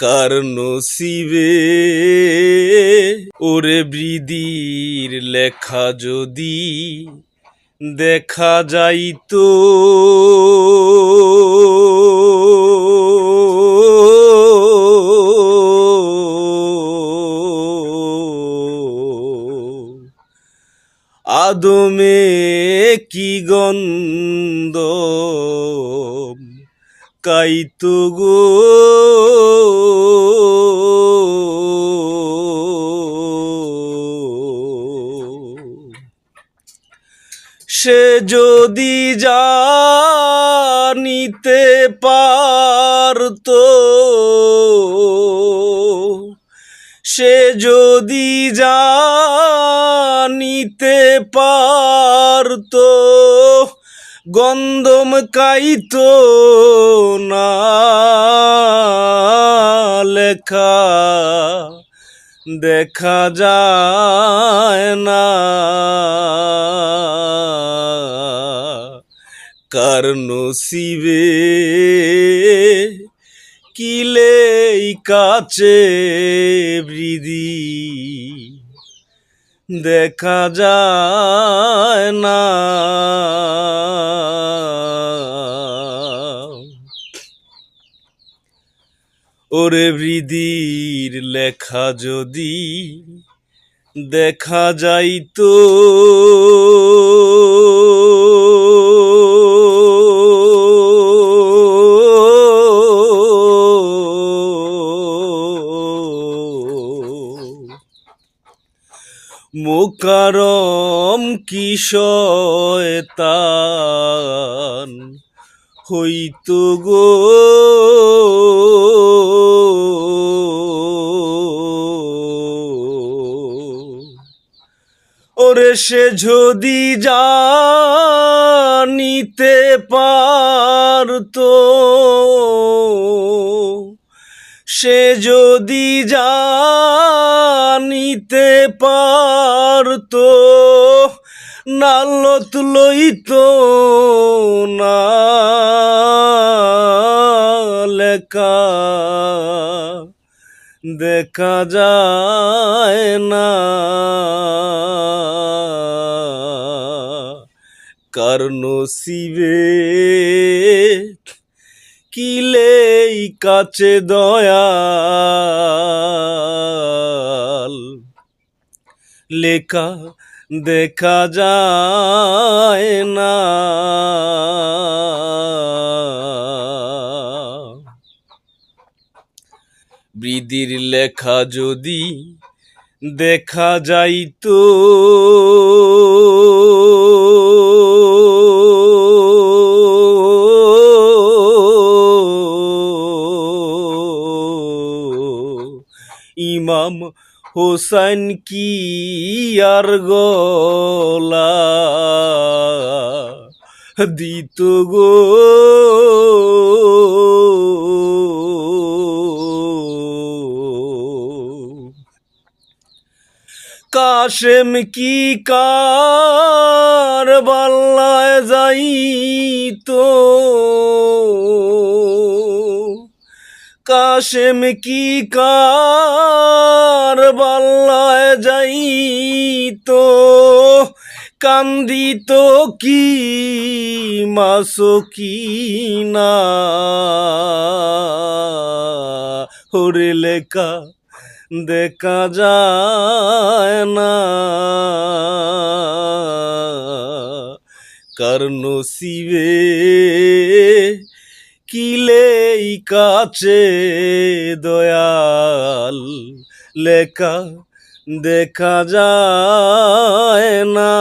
কার নসিবে ওরে বৃদির লেখা যদি দেখা যাইতো। আদমে কি গন্ধ? কাইতো গো সে যদি জানিতে পারতো সে যদি জানিতে পারতো গন্ধম কাইতো না লেখা, দেখা যায় না। কার নসিবে কিলে কাছে বৃদি দেখা যায় না। ওরে বৃদির লেখা যদি দেখা যাইতো মোকারম কি শয়তান হইতো গো ওরে সে যদি জানিতে পারতো সে যদি জানিতে পারতো নালত লইতো না। দেখা যায় না। কার নসিবে কিলেই কাছে দয়াল? লেখা দেখা যায় না। বৃদির লেখা যদি দেখা যাইতো। ইমাম হোসেন কি আর গলা দিত গো? কাশেম কি কার বাল্লায় যাইতো? কাশেম কি কার বাল্লায় যাইতো? কান্দিত কি মাসো কি না? হরে লেখা দেখা যায় না। কার নসিবে কিলেই কাছে দয়াল লেখা দেখা যায় না।